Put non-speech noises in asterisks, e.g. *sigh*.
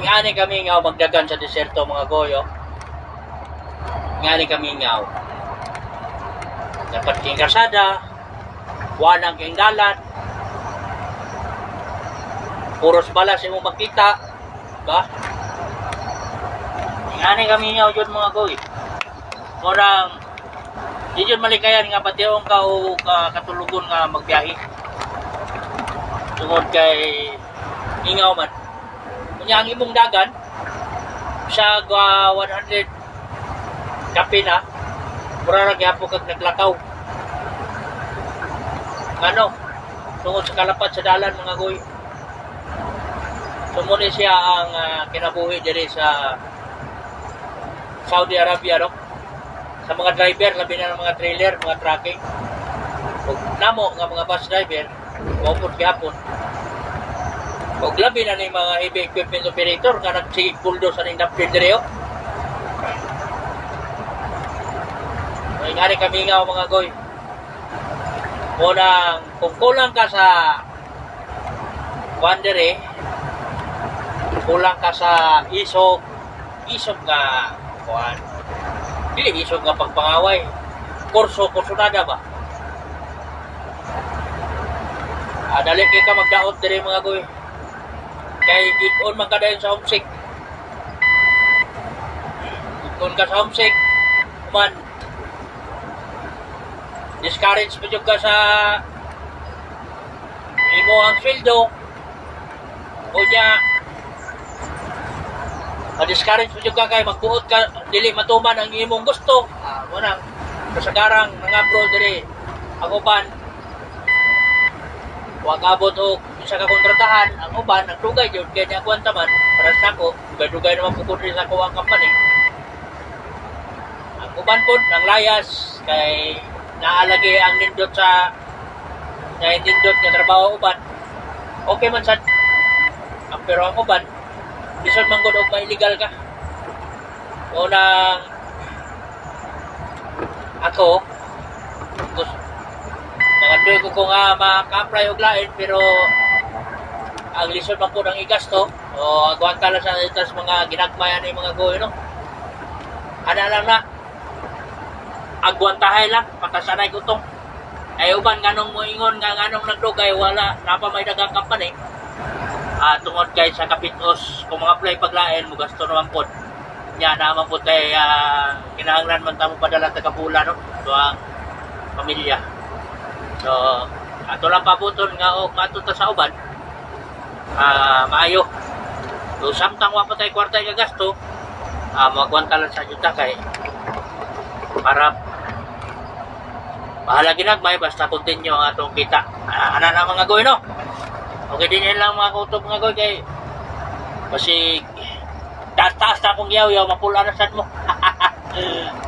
ingani kami nga magdagan sa deserto mga goyo. Ingani kami nga. Dapat king kasada, wanang king dalat, puros bala sa imong makita, ba? Ingani kami nga yun mga goy. Murang, di malikayan nga pationg ka o ka, katulugon nga magbiyahe. Tungod kay ingaw man. Kunya ang imong dagan, sa uh, 100 kape na, mura ra gyapon kag naglakaw. Ano? Tungod sa kalapat sa dalan mga goy. Sumuni siya ang ah, kinabuhi diri sa Saudi Arabia, no? Sa mga driver, labi na ng mga trailer, mga trucking. Ug namo nga mga bus driver, maupod gihapon. Ug labi na ni mga heavy equipment operator nga nagsigig puldo sa ning napil diri, oh. Nga rin kami nga mga goy. Unang, kung kulang ka sa Wandere, kulang ka sa isog, isog nga kuan. Dili isog nga pagpangaway. Kurso, kursunada ba? Ah, dali kay ka magdaot diri mga goy. Kay ikon man ka dayon sa homesick. Ikon ka sa homesick, man, discourage mo ka sa imo ang sweldo. O niya ma-discourage mo ka kay magbuot ka dili matuman ang imong gusto. Ah nang kasagarang mga bro diri. Ang uban wag abot og isa ka kontratahan ang uban nagdugay jud kay niya kwanta man para sa ako dugay naman po kudri sa ako ang company. Ang uban pod nang layas kay naalagi ang nindot sa na nindot nga trabaho uban. Okay man sad ang pero ang uban bisan man gud og ma-illegal ka. Unang ako gusto nangandoy ko ko nga maka-apply og lain pero ang lisod man po ng igasto o agwanta lang sa itas mga ginagmayan ni mga goy no? Ana lang na? Agwantahay lang patasanay ko tong ay uban nganong mo ingon nga nganong nagdugay wala napa may dagang company ah tungod kay sa kapitos kung mga apply paglain mo gasto naman pod nya naman po kay uh, kinahanglan man tamo padala taga pula no? So ang pamilya. So ato lang pabuton nga og mato ta sa uban ah maayo. So samtang wa pa tay kwarta nga gasto ah magwanta lang sa yuta kay para bahala ginagmay basta continue ang atong kita. Ah, ana na mga goy no? Okay din yan lang mga kutob mga goy kay kasi taas-taas na akong yaw yaw mapula sad mo *laughs*